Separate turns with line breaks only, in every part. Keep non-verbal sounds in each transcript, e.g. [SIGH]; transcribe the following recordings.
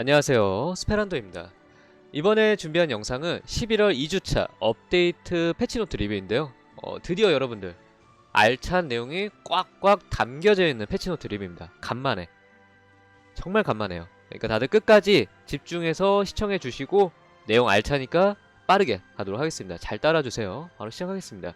안녕하세요. 스페란도입니다. 이번에 준비한 영상은 11월 2주차 업데이트 패치노트 리뷰인데요. 어, 드디어 여러분들 알찬 내용이 꽉꽉 담겨져 있는 패치노트 리뷰입니다. 간만에. 정말 간만에요. 그러니까 다들 끝까지 집중해서 시청해 주시고 내용 알차니까 빠르게 가도록 하겠습니다. 잘 따라주세요. 바로 시작하겠습니다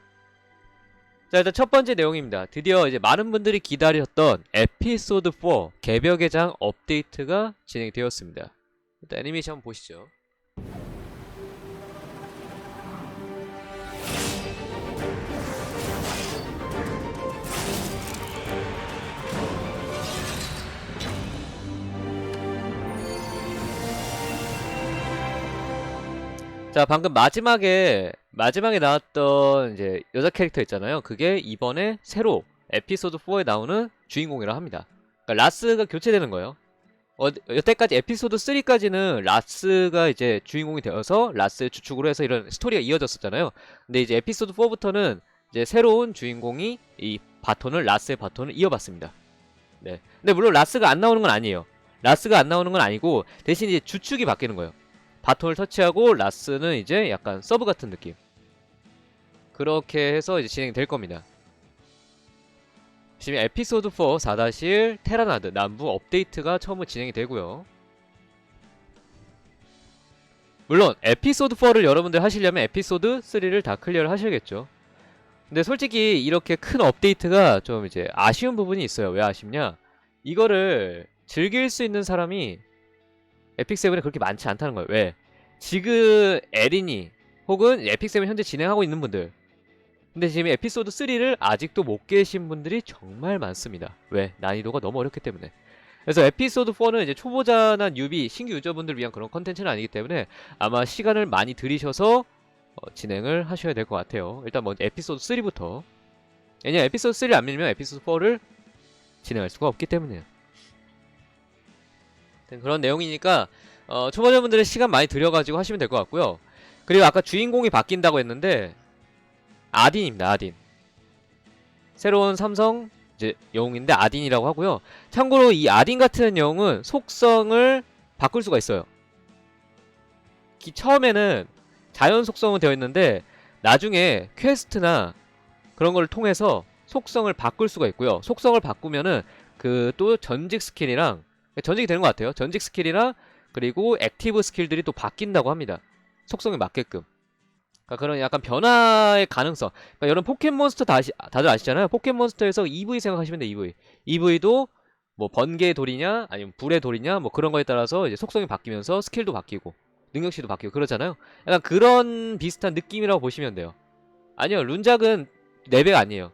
자 일단 첫 번째 내용입니다. 드디어 이제 많은 분들이 기다렸던 에피소드 4 개벽의 장 업데이트가 진행되었습니다. 일단 애니메이션 보시죠. 자 방금 마지막에 마지막에 나왔던 이제 여자 캐릭터 있잖아요. 그게 이번에 새로 에피소드 4에 나오는 주인공이라 합니다. 그러니까 라스가 교체되는 거예요. 어, 여태까지 에피소드 3까지는 라스가 이제 주인공이 되어서 라스의 주축으로 해서 이런 스토리가 이어졌었잖아요. 근데 이제 에피소드 4부터는 이제 새로운 주인공이 이 바톤을 라스의 바톤을 이어받습니다. 네. 근데 물론 라스가 안 나오는 건 아니에요. 라스가 안 나오는 건 아니고 대신 이제 주축이 바뀌는 거예요. 바톤을 터치하고 라스는 이제 약간 서브 같은 느낌 그렇게 해서 이제 진행이 될 겁니다. 지금 에피소드 4 4-1 테라나드 남부 업데이트가 처음으로 진행이 되고요. 물론 에피소드 4를 여러분들 하시려면 에피소드 3를 다 클리어를 하셔야겠죠. 근데 솔직히 이렇게 큰 업데이트가 좀 이제 아쉬운 부분이 있어요. 왜 아쉽냐? 이거를 즐길 수 있는 사람이 에픽7에 그렇게 많지 않다는 거예요. 왜? 지금 에린이 혹은 에픽7 현재 진행하고 있는 분들 근데 지금 에피소드 3를 아직도 못 계신 분들이 정말 많습니다. 왜? 난이도가 너무 어렵기 때문에. 그래서 에피소드 4는 이제 초보자나 뉴비, 신규 유저분들을 위한 그런 컨텐츠는 아니기 때문에 아마 시간을 많이 들이셔서 어, 진행을 하셔야 될 것 같아요. 일단 먼저 에피소드 3부터. 왜냐 에피소드 3를 안 밀면 에피소드 4를 진행할 수가 없기 때문에요. 그런 내용이니까 어, 초보자분들은 시간 많이 들여가지고 하시면 될 것 같고요. 그리고 아까 주인공이 바뀐다고 했는데 아딘입니다. 아딘. 새로운 삼성 이제 영웅인데 아딘이라고 하고요. 참고로 이 아딘 같은 영웅은 속성을 바꿀 수가 있어요. 기, 처음에는 자연 속성은 되어 있는데 나중에 퀘스트나 그런 걸 통해서 속성을 바꿀 수가 있고요. 속성을 바꾸면은 그 또 전직 스킬이랑 전직이 되는 것 같아요. 전직 스킬이랑 그리고 액티브 스킬들이 또 바뀐다고 합니다. 속성에 맞게끔. 그러니까 그런 약간 변화의 가능성. 그러니까 여러분 포켓몬스터 다 아시, 다들 아시잖아요. 포켓몬스터에서 EV 생각하시면 돼. EV. EV도 뭐 번개의 돌이냐 아니면 불의 돌이냐 뭐 그런 거에 따라서 이제 속성이 바뀌면서 스킬도 바뀌고 능력치도 바뀌고 그러잖아요. 약간 그런 비슷한 느낌이라고 보시면 돼요. 아니요. 룬작은 4배가 아니에요.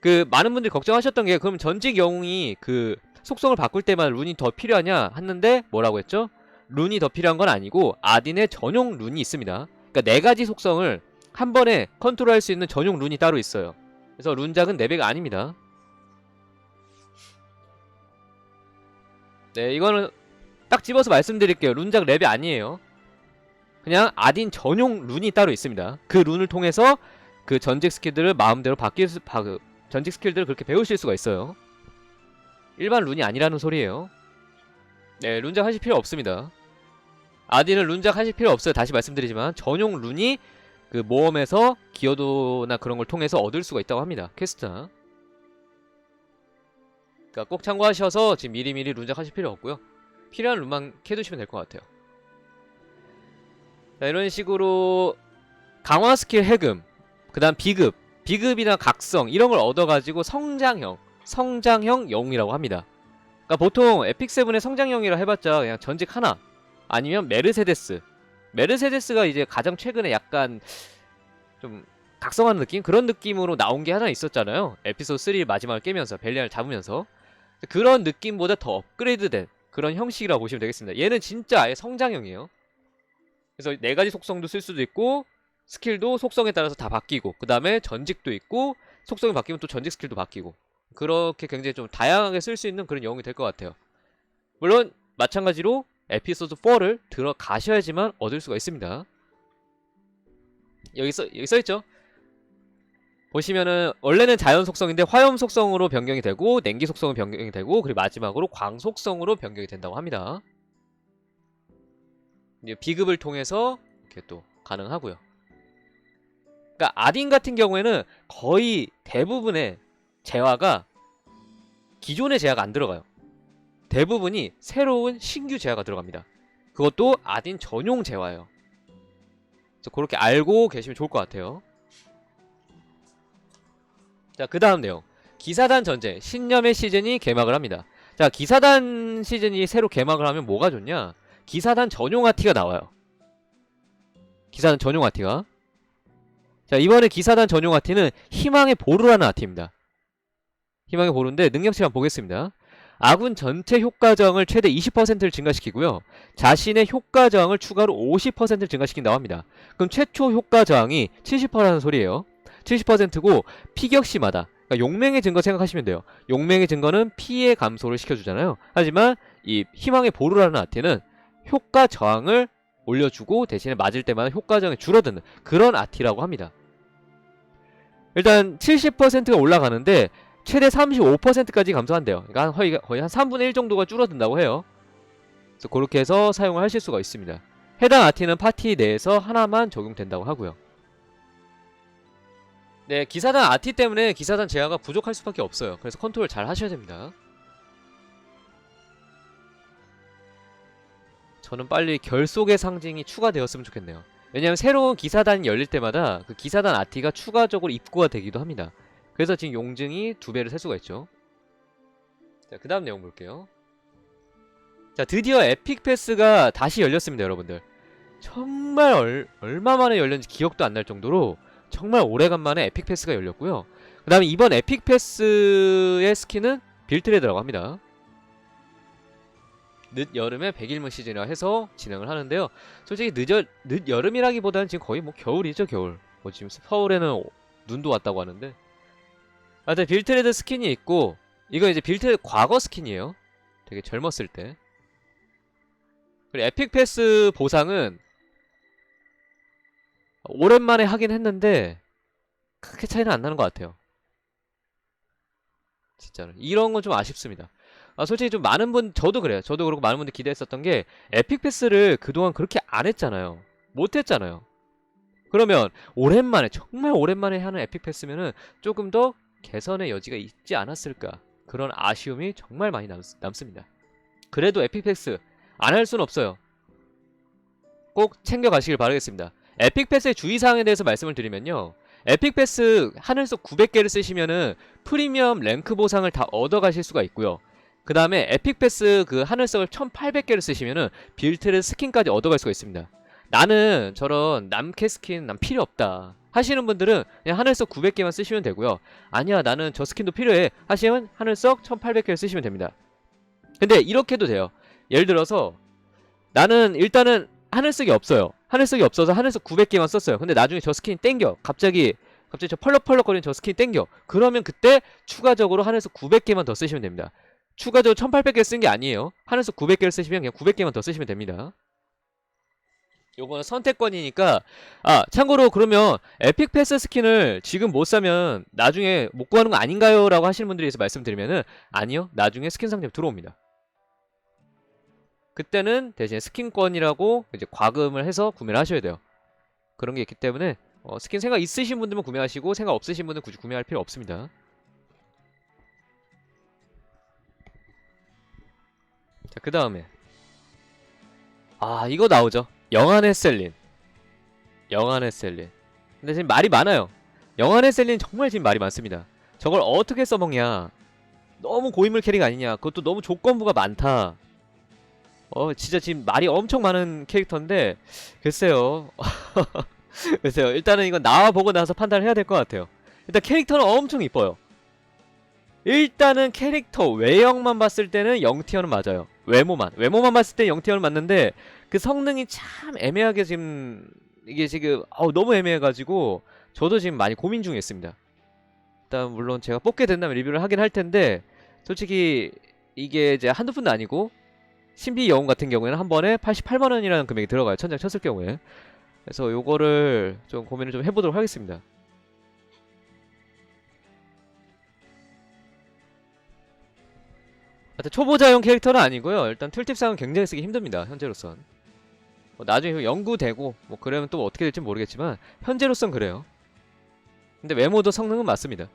그 많은 분들이 걱정하셨던 게 그럼 전직 영웅이 그 속성을 바꿀 때만 룬이 더 필요하냐 했는데 뭐라고 했죠? 룬이 더 필요한 건 아니고 아딘의 전용 룬이 있습니다. 그러니까 네 가지 속성을 한 번에 컨트롤할 수 있는 전용 룬이 따로 있어요. 그래서 룬작은 4배가 아닙니다. 네, 이거는 딱 집어서 말씀드릴게요. 룬작 랩이 아니에요. 그냥 아딘 전용 룬이 따로 있습니다. 그 룬을 통해서 그 전직 스킬들을 마음대로 바뀔 수, 바, 그 전직 스킬들을 그렇게 배우실 수가 있어요. 일반 룬이 아니라는 소리예요. 네, 룬작 하실 필요 없습니다. 아디는 룬작 하실 필요 없어요. 다시 말씀드리지만 전용 룬이 그 모험에서 기여도나 그런 걸 통해서 얻을 수가 있다고 합니다. 퀘스트나. 그러니까 꼭 참고하셔서 지금 미리미리 룬작 하실 필요 없고요. 필요한 룬만 캐두시면 될 것 같아요. 자, 이런 식으로 강화 스킬 해금, 그 다음 비급, 비급이나 각성 이런 걸 얻어가지고 성장형 성장형 영웅이라고 합니다. 그러니까 보통 에픽7의 성장형이라 해봤자 그냥 전직 하나 아니면 메르세데스 메르세데스가 이제 가장 최근에 약간 좀 각성하는 느낌? 그런 느낌으로 나온 게 하나 있었잖아요. 에피소드 3 마지막을 깨면서 벨리안을 잡으면서 그런 느낌보다 더 업그레이드 된 그런 형식이라고 보시면 되겠습니다. 얘는 진짜 아예 성장형이에요. 그래서 네 가지 속성도 쓸 수도 있고 스킬도 속성에 따라서 다 바뀌고 그 다음에 전직도 있고 속성이 바뀌면 또 전직 스킬도 바뀌고 그렇게 굉장히 좀 다양하게 쓸 수 있는 그런 영웅이 될 것 같아요. 물론 마찬가지로 에피소드 4를 들어가셔야지만 얻을 수가 있습니다. 여기 써, 여기 써있죠? 보시면은 원래는 자연 속성인데 화염 속성으로 변경이 되고 냉기 속성으로 변경이 되고 그리고 마지막으로 광 속성으로 변경이 된다고 합니다. 비급을 통해서 이렇게 또 가능하고요. 그러니까 아딘 같은 경우에는 거의 대부분의 재화가 기존의 재화가 안 들어가요. 대부분이 새로운 신규 재화가 들어갑니다. 그것도 아딘 전용 재화예요. 그래서 그렇게 알고 계시면 좋을 것 같아요. 자, 그 다음 내용. 기사단 전제, 신념의 시즌이 개막을 합니다. 자, 기사단 시즌이 새로 개막을 하면 뭐가 좋냐? 기사단 전용 아티가 나와요. 기사단 전용 아티가. 자, 이번에 기사단 전용 아티는 희망의 보루라는 아티입니다. 희망의 보루인데 능력치 한번 보겠습니다. 아군 전체 효과저항을 최대 20%를 증가시키고요. 자신의 효과저항을 추가로 50%를 증가시킨다고 합니다. 그럼 최초 효과저항이 70%라는 소리예요. 70%고 피격 시마다 그러니까 용맹의 증거 생각하시면 돼요. 용맹의 증거는 피해 감소를 시켜주잖아요. 하지만 이 희망의 보루라는 아티는 효과 저항을 올려주고 대신에 맞을 때마다 효과 저항이 줄어드는 그런 아티라고 합니다. 일단 70%가 올라가는데 최대 35%까지 감소한대요. 그러니까 한 거의, 한 3분의 1 정도가 줄어든다고 해요. 그래서 그렇게 해서 사용을 하실 수가 있습니다. 해당 아티는 파티 내에서 하나만 적용된다고 하고요. 네, 기사단 아티 때문에 기사단 제어가 부족할 수밖에 없어요. 그래서 컨트롤 잘 하셔야 됩니다. 저는 빨리 결속의 상징이 추가되었으면 좋겠네요. 왜냐하면 새로운 기사단이 열릴 때마다 그 기사단 아티가 추가적으로 입고가 되기도 합니다. 그래서 지금 용증이 두 배를 셀 수가 있죠. 자, 그 다음 내용 볼게요. 자, 드디어 에픽 패스가 다시 열렸습니다, 여러분들. 정말 얼, 얼마 만에 열렸는지 기억도 안 날 정도로 정말 오래간만에 에픽 패스가 열렸고요. 그 다음에 이번 에픽 패스의 스킨은 빌트레드라고 합니다. 늦 여름에 백일문 시즌이라 해서 진행을 하는데요. 솔직히 늦어, 늦 여름이라기보다는 지금 거의 뭐 겨울이죠, 겨울. 뭐 지금 서울에는 오- 눈도 왔다고 하는데. 하여튼 빌트레드 스킨이 있고, 이거 이제 빌트레드 과거 스킨이에요. 되게 젊었을 때. 그리고 에픽 패스 보상은 오랜만에 하긴 했는데 크게 차이는 안 나는 것 같아요. 진짜로 이런 건 좀 아쉽습니다. 아, 솔직히 좀 많은 분 저도 그래요. 저도 그렇고 많은 분들 기대했었던 게 에픽 패스를 그동안 그렇게 안 했잖아요. 못 했잖아요. 그러면 오랜만에 정말 오랜만에 하는 에픽 패스면은 조금 더 개선의 여지가 있지 않았을까 그런 아쉬움이 정말 많이 남, 남습니다. 그래도 에픽 패스 안 할 수는 없어요. 꼭 챙겨 가시길 바라겠습니다. 에픽 패스의 주의사항에 대해서 말씀을 드리면요. 에픽 패스 하늘속 900개를 쓰시면은 프리미엄 랭크 보상을 다 얻어 가실 수가 있고요. 그 다음에 에픽 패스 그 하늘석을 1800개를 쓰시면은 빌트레 스킨까지 얻어갈 수가 있습니다. 나는 저런 남캐 스킨 난 필요 없다. 하시는 분들은 그냥 하늘석 900개만 쓰시면 되고요. 아니야 나는 저 스킨도 필요해 하시면 하늘석 1800개를 쓰시면 됩니다. 근데 이렇게도 돼요. 예를 들어서 나는 일단은 하늘석이 없어요. 하늘석이 없어서 하늘석 900개만 썼어요. 근데 나중에 저 스킨 땡겨. 갑자기 갑자기 저 펄럭펄럭거리는 저 스킨 땡겨. 그러면 그때 추가적으로 하늘석 900개만 더 쓰시면 됩니다. 추가적으로 1800개 쓴 게 아니에요. 하늘석 900개를 쓰시면 그냥 900개만 더 쓰시면 됩니다. 요거는 선택권이니까 아 참고로 그러면 에픽 패스 스킨을 지금 못 사면 나중에 못 구하는 거 아닌가요? 라고 하시는 분들이 있어 말씀드리면은 아니요 나중에 스킨 상점 들어옵니다. 그때는 대신에 스킨권이라고 이제 과금을 해서 구매를 하셔야 돼요. 그런 게 있기 때문에 어, 스킨 생각 있으신 분들만 구매하시고 생각 없으신 분들은 굳이 구매할 필요 없습니다. 자 그 다음에. 아 이거 나오죠 영안의 셀린. 영안의 셀린. 근데 지금 말이 많아요. 영안의 셀린 정말 지금 말이 많습니다. 저걸 어떻게 써먹냐? 너무 고인물 캐릭 아니냐? 그것도 너무 조건부가 많다. 어 진짜 지금 말이 엄청 많은 캐릭터인데 글쎄요. [LAUGHS] 글쎄요. 일단은 이건 나와보고 나서 판단을 해야 될 것 같아요. 일단 캐릭터는 엄청 이뻐요 일단은 캐릭터 외형만 봤을 때는 0티어는 맞아요 외모만 외모만 봤을 때 0티어는 맞는데 그 성능이 참 애매하게 지금 이게 지금 아우 너무 애매해가지고 저도 지금 많이 고민 중에 있습니다. 일단 물론 제가 뽑게 된다면 리뷰를 하긴 할 텐데 솔직히 이게 이제 한두 푼도 아니고 신비 여운 같은 경우에는 한 번에 88만 원이라는 금액이 들어가요 천장 쳤을 경우에 그래서 요거를 좀 고민을 좀 해보도록 하겠습니다. 하여튼 초보자용 캐릭터는 아니고요. 일단 툴팁상은 굉장히 쓰기 힘듭니다. 현재로선. 뭐 나중에 연구되고 뭐 그러면 또 어떻게 될지 모르겠지만 현재로선 그래요. 근데 외모도 성능은 맞습니다.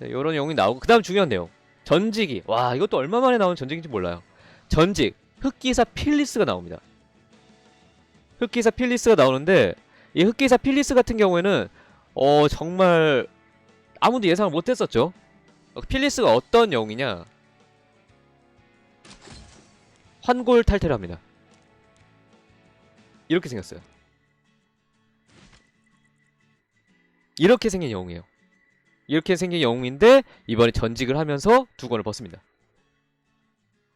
이런 영웅이 나오고 그 다음 중요한 내용 전직이 와 이것도 얼마 만에 나온 전직인지 몰라요. 전직 흑기사 필리스가 나옵니다. 흑기사 필리스가 나오는데 이 흑기사 필리스 같은 경우에는 어 정말 아무도 예상을 못했었죠. 어, 필리스가 어떤 영웅이냐? 환골 탈퇴를 합니다. 이렇게 생겼어요. 이렇게 생긴 영웅이에요. 이렇게 생긴 영웅인데 이번에 전직을 하면서 두 권을 벗습니다.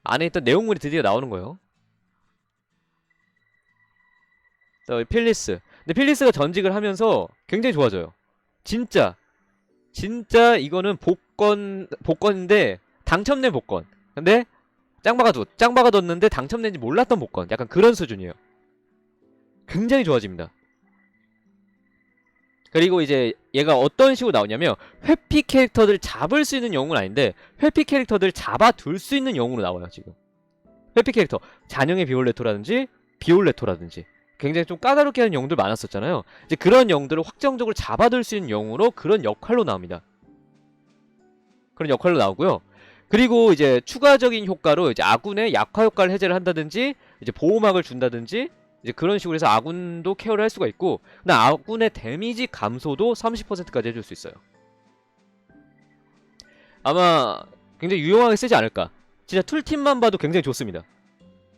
안에 있던 내용물이 드디어 나오는 거예요. 자, 필리스. 근데 필리스가 전직을 하면서 굉장히 좋아져요. 진짜. 진짜 이거는 복권, 복권인데 당첨된 복권. 근데 짱박아두, 짱박아뒀는데 당첨된지 몰랐던 복권. 약간 그런 수준이에요. 굉장히 좋아집니다. 그리고 이제 얘가 어떤 식으로 나오냐면 회피 캐릭터들 잡을 수 있는 영웅은 아닌데 회피 캐릭터들 잡아둘 수 있는 영웅으로 나와요 지금 회피 캐릭터 잔영의 비올레토라든지 비올레토라든지 굉장히 좀 까다롭게 하는 영웅들 많았었잖아요 이제 그런 영웅들을 확정적으로 잡아둘 수 있는 영웅으로 그런 역할로 나옵니다 그런 역할로 나오고요 그리고 이제 추가적인 효과로 이제 아군의 약화 효과를 해제를 한다든지 이제 보호막을 준다든지 이제 그런 식으로 해서 아군도 케어를 할 수가 있고 근데 아군의 데미지 감소도 30%까지 해줄 수 있어요. 아마 굉장히 유용하게 쓰지 않을까. 진짜 툴팁만 봐도 굉장히 좋습니다.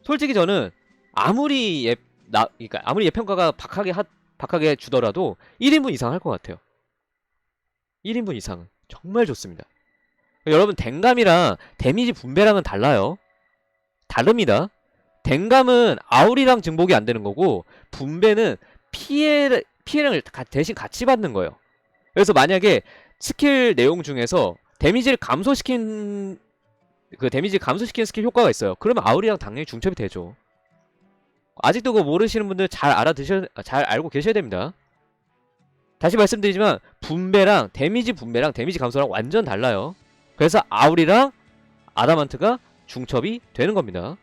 솔직히 저는 아무리 예, 나, 그러니까 아무리 예평가가 박하게 하, 박하게 주더라도 1인분 이상 할 것 같아요. 1인분 이상은 정말 좋습니다 여러분 댕감이랑 데미지 분배랑은 달라요 다릅니다 댕감은 아울이랑 증복이 안 되는 거고 분배는 피해 피해량을 가- 대신 같이 받는 거예요. 그래서 만약에 스킬 내용 중에서 데미지를 감소시킨 그 데미지 감소시키는 스킬 효과가 있어요. 그러면 아울이랑 당연히 중첩이 되죠. 아직도 그거 모르시는 분들 잘 알아드셔 잘 알고 계셔야 됩니다. 다시 말씀드리지만 분배랑 데미지 분배랑 데미지 감소랑 완전 달라요. 그래서 아울이랑 아다만트가 중첩이 되는 겁니다.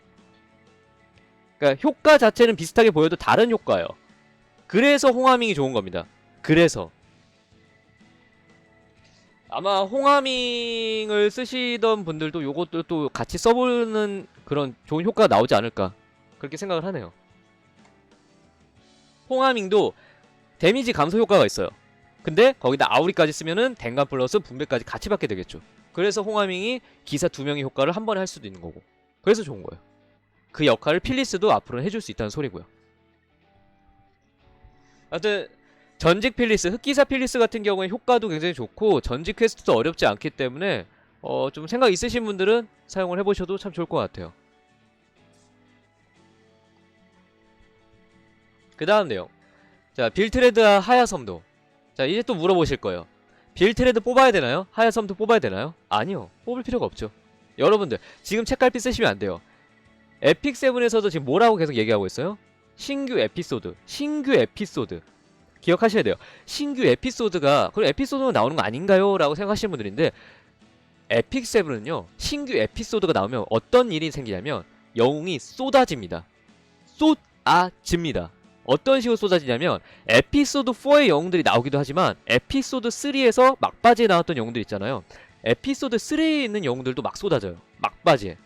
그러니까 효과 자체는 비슷하게 보여도 다른 효과예요. 그래서 홍하밍이 좋은 겁니다. 그래서 아마 홍하밍을 쓰시던 분들도 요것도 또 같이 써보는 그런 좋은 효과가 나오지 않을까 그렇게 생각을 하네요. 홍하밍도 데미지 감소 효과가 있어요. 근데 거기다 아우리까지 쓰면은 댕감 플러스 분배까지 같이 받게 되겠죠. 그래서 홍하밍이 기사 두 명의 효과를 한 번에 할 수도 있는 거고. 그래서 좋은 거예요. 그 역할을 필리스도 앞으로는 해줄 수 있다는 소리고요. 하여튼 전직 필리스, 흑기사 필리스 같은 경우에 효과도 굉장히 좋고 전직 퀘스트도 어렵지 않기 때문에 어, 좀 생각 있으신 분들은 사용을 해보셔도 참 좋을 것 같아요. 그 다음 내용. 자, 빌트레드와 하야섬도. 자, 이제 또 물어보실 거예요. 빌트레드 뽑아야 되나요? 하야섬도 뽑아야 되나요? 아니요. 뽑을 필요가 없죠. 여러분들, 지금 책갈피 쓰시면 안 돼요. 에픽 세븐에서도 지금 뭐라고 계속 얘기하고 있어요? 신규 에피소드, 신규 에피소드. 기억하셔야 돼요. 신규 에피소드가 그럼 에피소드가 나오는 거 아닌가요? 라고 생각하시는 분들인데 에픽 세븐은요. 신규 에피소드가 나오면 어떤 일이 생기냐면 영웅이 쏟아집니다. 쏟아집니다. 어떤 식으로 쏟아지냐면 에피소드 4의 영웅들이 나오기도 하지만 에피소드 3에서 막바지에 나왔던 영웅들 있잖아요. 에피소드 3에 있는 영웅들도 막 쏟아져요. 막바지에.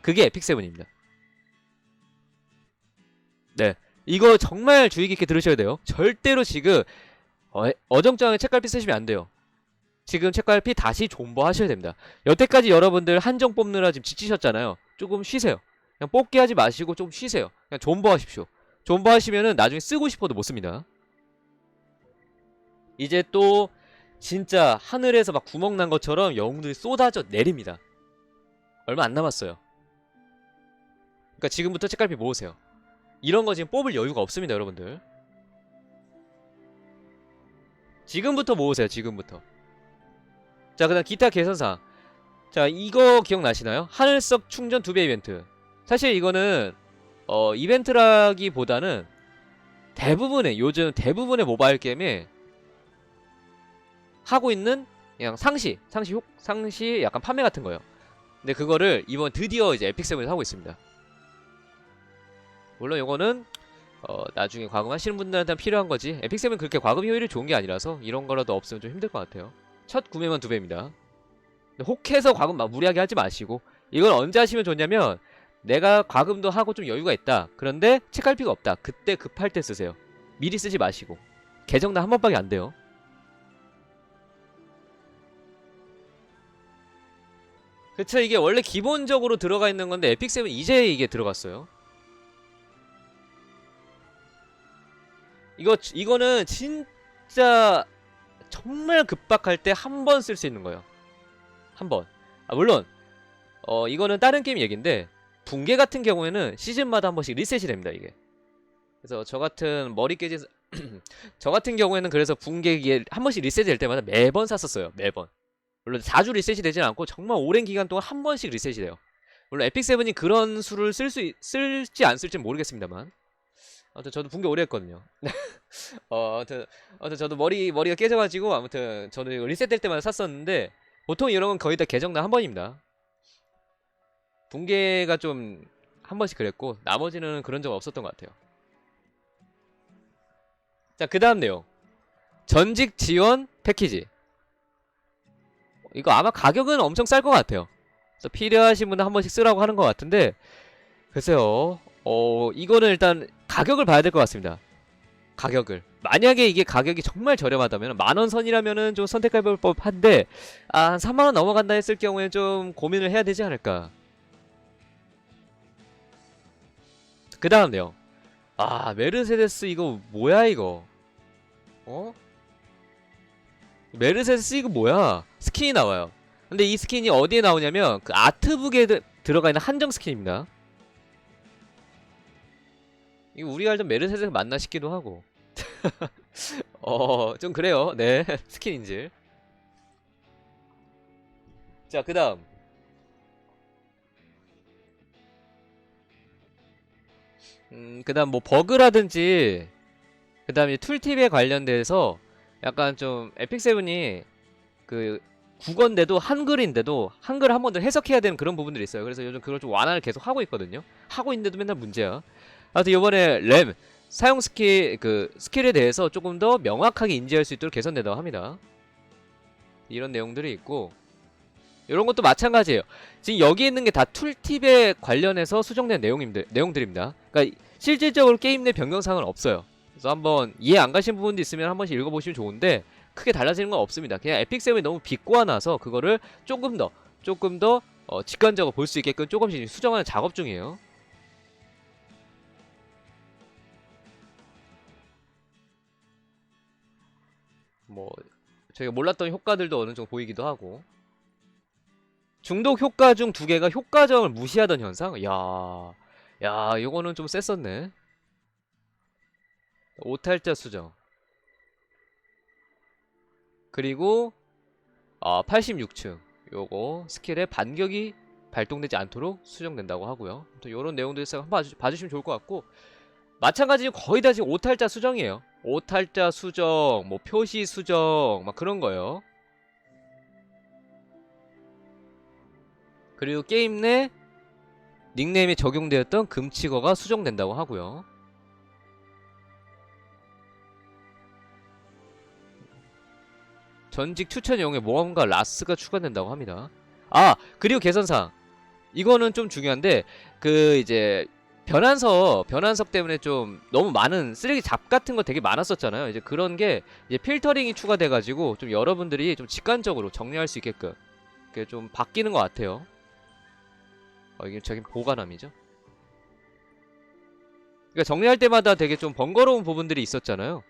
그게 에픽 세븐입니다. 네. 이거 정말 주의 깊게 들으셔야 돼요. 절대로 지금 어, 어정쩡하게 책갈피 쓰시면 안 돼요. 지금 책갈피 다시 존버 하셔야 됩니다. 여태까지 여러분들 한정 뽑느라 지금 지치셨잖아요. 조금 쉬세요. 그냥 뽑기 하지 마시고 좀 쉬세요. 그냥 존버 하십시오. 존버 하시면은 나중에 쓰고 싶어도 못 씁니다. 이제 또 진짜 하늘에서 막 구멍 난 것처럼 영웅들이 쏟아져 내립니다. 얼마 안 남았어요. 그러니까 지금부터 책갈피 모으세요. 이런 거 지금 뽑을 여유가 없습니다, 여러분들. 지금부터 모으세요, 지금부터. 자, 그 다음 기타 개선사항. 자, 이거 기억나시나요? 하늘석 충전 2배 이벤트. 사실 이거는 어, 이벤트라기보다는 대부분의 요즘 대부분의 모바일 게임에 하고 있는 그냥 상시, 상시 효, 상시 약간 판매 같은 거예요. 근데 그거를 이번 드디어 이제 에픽 세븐에서 하고 있습니다. 물론 요거는 어, 나중에 과금하시는 분들한테 필요한 거지 에픽7은 그렇게 과금 효율이 좋은 게 아니라서 이런 거라도 없으면 좀 힘들 것 같아요 첫 구매만 두 배입니다 혹해서 과금 막 무리하게 하지 마시고 이건 언제 하시면 좋냐면 내가 과금도 하고 좀 여유가 있다. 그런데 필요가 없다. 그때 급할 때 쓰세요. 미리 쓰지 마시고. 계정당 한 번밖에 안 돼요. 그쵸? 이게 원래 기본적으로 들어가 있는 건데 에픽7 이제 이게 들어갔어요. 이거 이거는 진짜 정말 급박할 때 한 번 쓸 수 있는 거예요. 한 번. 아, 물론 어 이거는 다른 게임 얘긴데 붕괴 같은 경우에는 시즌마다 한 번씩 리셋이 됩니다 이게. 그래서 저 같은 머리 깨진 사- [CLEARS THROAT] 저 같은 경우에는 그래서 붕괴 이게 한 번씩 리셋이 될 때마다 매번 샀었어요 매번. 물론 자주 리셋이 되진 않고 정말 오랜 기간 동안 한 번씩 리셋이 돼요. 물론 에픽 세븐이 그런 수를 쓸 수 쓸지 안 쓸지 는 모르겠습니다만. 아무튼 저도 붕괴 오래 했거든요. [LAUGHS] 어, 아무튼, 아무튼 저도 머리 머리가 깨져가지고 아무튼 이거 리셋될 때마다 샀었는데 보통 이런 건 거의 다 계정당 한 번입니다. 붕괴가 좀 한 번씩 그랬고 나머지는 그런 적 없었던 것 같아요. 자, 그 다음 내용. 전직 지원 패키지. 이거 아마 가격은 엄청 쌀 것 같아요. 그래서 필요하신 분은 한 번씩 쓰라고 하는 것 같은데 글쎄요. 어, 이거는 일단 가격을 봐야 될 것 같습니다. 가격을. 만약에 이게 가격이 정말 저렴하다면 만원 선이라면은 좀 선택해볼 법한데 아, 한 3만 원 넘어간다 했을 경우에 좀 고민을 해야 되지 않을까. 그 다음 내용. 아, 메르세데스 이거 뭐야 이거? 어? 메르세데스 이거 뭐야? 스킨이 나와요. 근데 이 스킨이 어디에 나오냐면 그 아트북에 드- 들어가 있는 한정 스킨입니다. 이거 우리가 알던 메르세데스 맞나 싶기도 하고. [LAUGHS] 어, 좀 그래요. 네. [LAUGHS] 스킨인질. 자, 그 다음. 음, 그 다음 뭐 버그라든지, 그 다음에 툴팁에 관련돼서 약간 좀 에픽세븐이 그 국어인데도 한글인데도 한글 한 번 더 해석해야 되는 그런 부분들이 있어요. 그래서 요즘 그걸 좀 완화를 계속 하고 있거든요. 하고 있는데도 맨날 문제야. 하여튼 이번에 램 사용 스킬 그 스킬에 대해서 조금 더 명확하게 인지할 수 있도록 개선된다고 합니다. 이런 내용들이 있고 이런 것도 마찬가지예요. 지금 여기 있는 게 다 툴팁에 관련해서 수정된 내용입니다. 내용들입니다. 그러니까 실질적으로 게임 내 변경사항은 없어요. 그래서 한번 이해 안 가신 부분도 있으면 한 번씩 읽어보시면 좋은데 크게 달라지는 건 없습니다. 그냥 에픽7이 너무 비꼬아놔서 그거를 조금 더 조금 더 어, 직관적으로 볼 수 있게끔 조금씩 수정하는 작업 중이에요. 뭐 저희가 몰랐던 효과들도 어느 정도 보이기도 하고 중독 효과 중 두 개가 효과정을 무시하던 현상? 야, 야, 이거는 좀 셌었네. 오탈자 수정. 그리고 아, 86층. 요거 스킬의 반격이 발동되지 않도록 수정된다고 하고요. 또 요런 내용도 있어서 한번 봐주, 봐주시면 좋을 것 같고 마찬가지로 거의 다 지금 오탈자 수정이에요. 오탈자 수정, 뭐 표시 수정, 막 그런 거예요. 그리고 게임 내 닉네임에 적용되었던 금치거가 수정된다고 하고요. 전직 추천 내용에 모험과 라스가 추가된다고 합니다. 아 그리고 개선사항 이거는 좀 중요한데 그 이제 변환석 변환석 때문에 좀 너무 많은 쓰레기 잡 같은 거 되게 많았었잖아요. 이제 그런 게 이제 필터링이 추가돼가지고 좀 여러분들이 좀 직관적으로 정리할 수 있게끔 그게 좀 바뀌는 것 같아요. 어, 이게 저긴 보관함이죠. 그러니까 정리할 때마다 되게 좀 번거로운 부분들이 있었잖아요.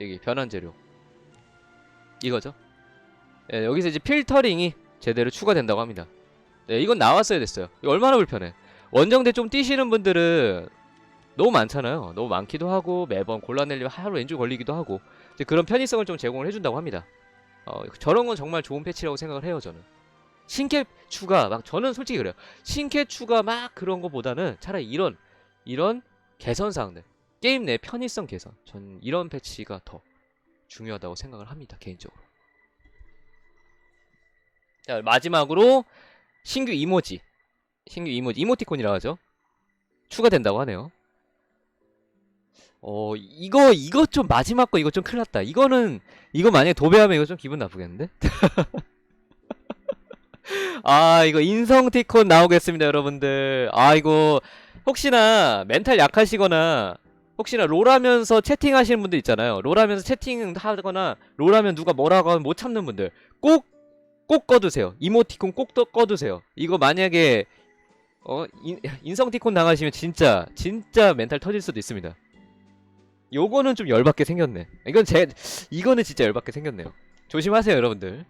여기 변환 재료 이거죠. 예, 여기서 이제 필터링이 제대로 추가된다고 합니다. 네, 이건 나왔어야 됐어요. 얼마나 불편해. 원정대 좀 뛰시는 분들은 너무 많잖아요. 너무 많기도 하고 매번 골라내려면 하루 왼줄 걸리기도 하고 그런 편의성을 좀 제공을 해준다고 합니다. 어, 저런 건 정말 좋은 패치라고 생각을 해요, 저는. 신캐 추가, 막, 저는 솔직히 그래요. 신캐 추가 막 그런 거보다는 차라리 이런, 이런 개선 사항들. 게임 내 편의성 개선. 전 이런 패치가 더 중요하다고 생각을 합니다, 개인적으로. 자, 마지막으로 신규 이모지. 신규 이모지 이모티콘이라 하죠. 추가된다고 하네요. 어 이거 이거 좀 마지막 거 이거 좀 큰일 났다. 이거는 이거 만약에 도배하면 이거 좀 기분 나쁘겠는데? [LAUGHS] 아 이거 인성티콘 나오겠습니다 여러분들. 아 이거 혹시나 멘탈 약하시거나 혹시나 롤하면서 채팅하시는 분들 있잖아요. 롤하면서 채팅하거나 롤하면 누가 뭐라고 하면 못 참는 분들 꼭 꼭 꺼두세요. 이모티콘 꼭더 꺼두세요. 이거 만약에 어 인, 인성티콘 당하시면 진짜 진짜 멘탈 터질 수도 있습니다 요거는 좀 열받게 생겼네 이건 제 이거는 진짜 열받게 생겼네요 조심하세요 여러분들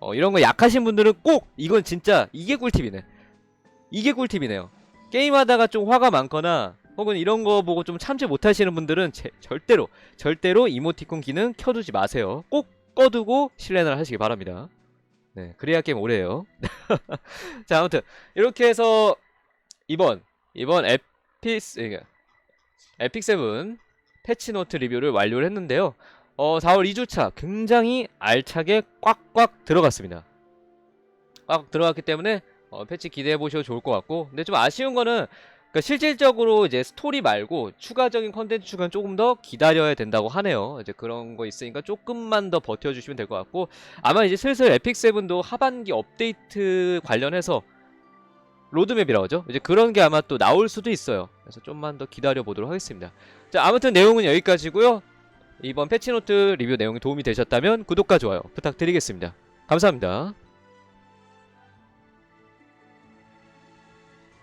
어, 이런 거 약하신 분들은 꼭 이건 진짜 이게 꿀팁이네. 이게 꿀팁이네요. 게임하다가 좀 화가 많거나 혹은 이런 거 보고 좀 참지 못하시는 분들은 제- 절대로 절대로 이모티콘 기능 켜두지 마세요. 꼭 꺼두고 실내를 하시기 바랍니다. 네, 그래야 게임 오래요. [LAUGHS] 자, 아무튼 이렇게 해서 이번 이번 에피스 에픽 세븐 패치노트 리뷰를 완료를 했는데요. 어, 4월 2주차 굉장히 알차게 꽉꽉 들어갔습니다. 꽉 들어갔기 때문에 어, 패치 기대해 보셔도 좋을 것 같고, 근데 좀 아쉬운 거는 그러니까 실질적으로 이제 스토리 말고 추가적인 컨텐츠 추가는 조금 더 기다려야 된다고 하네요. 이제 그런 거 있으니까 조금만 더 버텨주시면 될 것 같고, 아마 이제 슬슬 에픽 세븐도 하반기 업데이트 관련해서 로드맵이라고 하죠. 이제 그런 게 아마 또 나올 수도 있어요. 그래서 좀만 더 기다려 보도록 하겠습니다. 자, 아무튼 내용은 여기까지고요. 이번 패치노트 리뷰 내용이 도움이 되셨다면 구독과 좋아요 부탁드리겠습니다. 감사합니다.